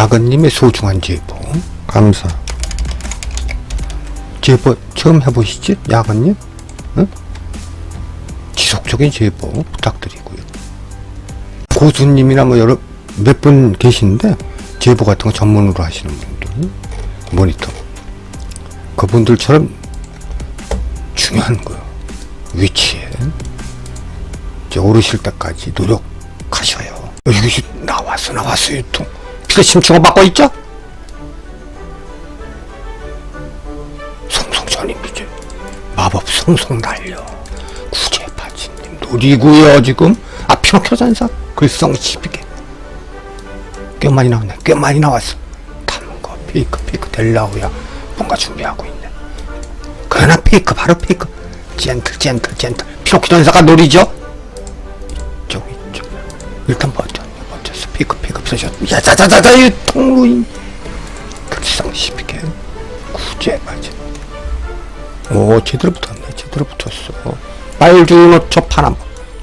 야근님의 소중한 제보. 감사. 제보 처음 해보시지? 야근님? 응? 지속적인 제보 부탁드리고요. 고수님이나 뭐 여러 몇 분 계신데 제보 같은 거 전문으로 하시는 분들 모니터. 그분들처럼 중요한 거요. 위치에. 이제 오르실 때까지 노력하셔요. 어, 이것이 나왔어 나왔어 유통 피가 심층을 받고 있죠? 송송전입니다 마법 송송 날려. 구제파지님 노리고요 지금? 아 피노키오 전사? 글썽 12개 꽤 많이 나왔네 꽤 많이 나왔어. 탐거 페이크 페이크 델라우야. 뭔가 준비하고 있네. 그러나 페이크 바로 페이크. 젠틀 젠틀 젠틀. 피노키오 전사가 노리죠? 이쪽 이쪽 일단 버텨 버텼어. 페이크 피셔 야자자자자 이 통루인 글썽 12개 구제파지 오 제대로 붙었네 제대로 붙었어. 빨주노 저 파남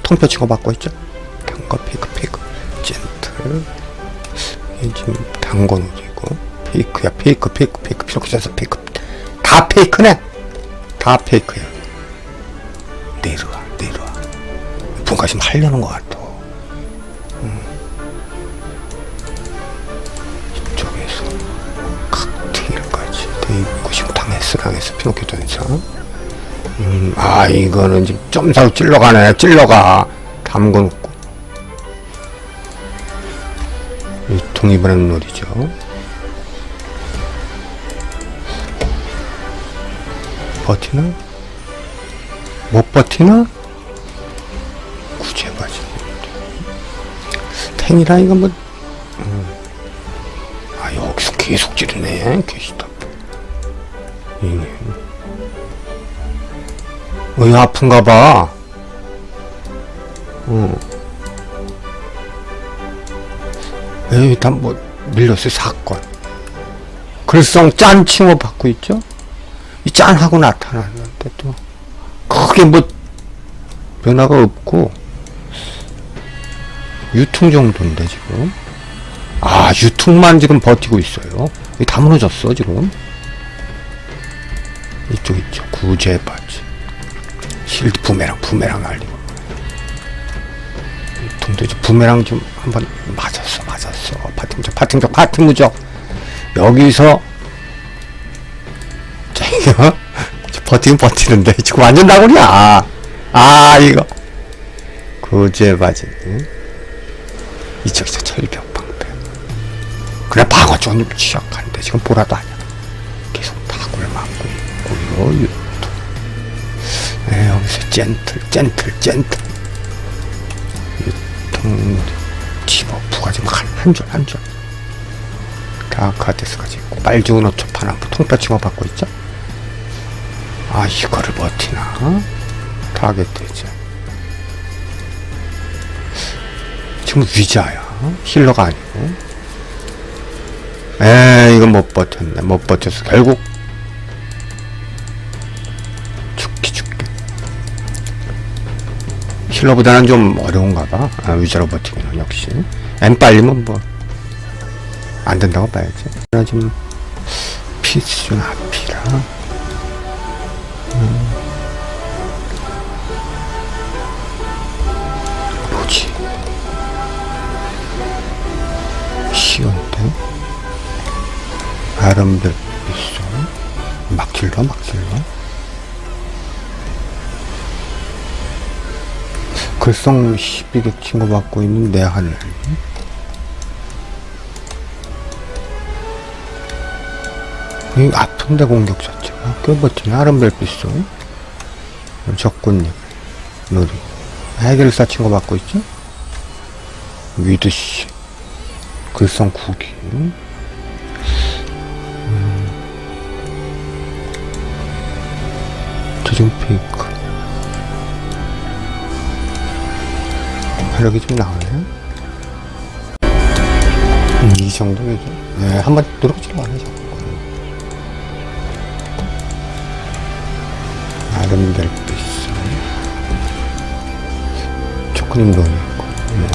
통표 치고 받고 있죠? 단거 페이크 페이크 젠틀. 이 지금 노리고. 페이크야 페이크 페이크 페이크. 피로크 써서 페이크. 다 페이크네. 다 페이크야. 내려와 내려와. 지금 하려는 것 같아 당해서 피노키오 전사 음, 아 이거는 지금 점사로 찔러가네. 찔러가. 이 독립하는 놀이죠. 버티나? 못 버티나? 구제바지. 탱이라 이거 뭐 음. 아 여기서 계속 찌르네 계시다 어이 아픈가 봐. 어. 에이, 다뭐 밀렸어요 사건. 글썽 짠 칭호 받고 있죠. 이 짠하고 나타났는데 또 크게 뭐 변화가 없고 유통 정도인데 지금. 아 유통만 지금 버티고 있어요. 이다 무너졌어 지금. 이쪽 이쪽 구제 바지. 실드 부메랑 부메랑 날리고 이제 부메랑 좀 한번 맞았어 맞았어. 파팅적 파팅적 파팅무적. 여기서 자 이거 버티긴 버티는데 지금 완전 나구리야. 아 이거. 구제 바지 이쪽 이쪽 철벽 방패. 그래 방어 좀 취약한데 지금 보라도 아니야 있고요 유통 네, 여기서 젠틀 젠틀 젠틀. 유통 집어프가 지금 한줄 한 줄. 다카데스까지 있고 빨주노 초파나 통뼈 치고 받고 있죠? 아 이거를 버티나? 타겟 되죠 지금 위자야. 힐러가 아니고. 에 이거 못 버텼네. 못 버텨서 결국 힐러보다는 좀 어려운가 봐. 아, 위자로 버티기는 역시. 엠 빨리면 뭐 안 된다고 봐야지. 나 지금 피스준 앞이라. 음. 뭐지? 쉬운데? 아름들 있어? 막질러 막질러 글썽 12개 친구 받고 있는 내 하늘 이 아픈데 공격 자체가 꽤 버티네. 아름별빛소 적군님 놀이 해결사 친구 받고 있죠 위드씨. 글썽 9기. 조정 페이크 화력이 좀 나오네. 음, 이 정도겠죠. 네, 한번 누르지도 않으죠. 아름달 빛이 초크님 넣고 네.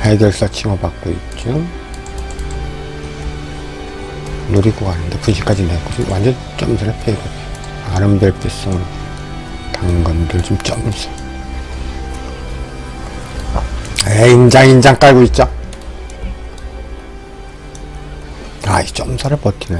해결사 칭호 받고 있죠. 노리고 가는데 부지까지 내고 완전 점수를 패고 아름별빛성 당근들 좀 점수 에 인장 인장 깔고 있죠. 아이 점사를 버티네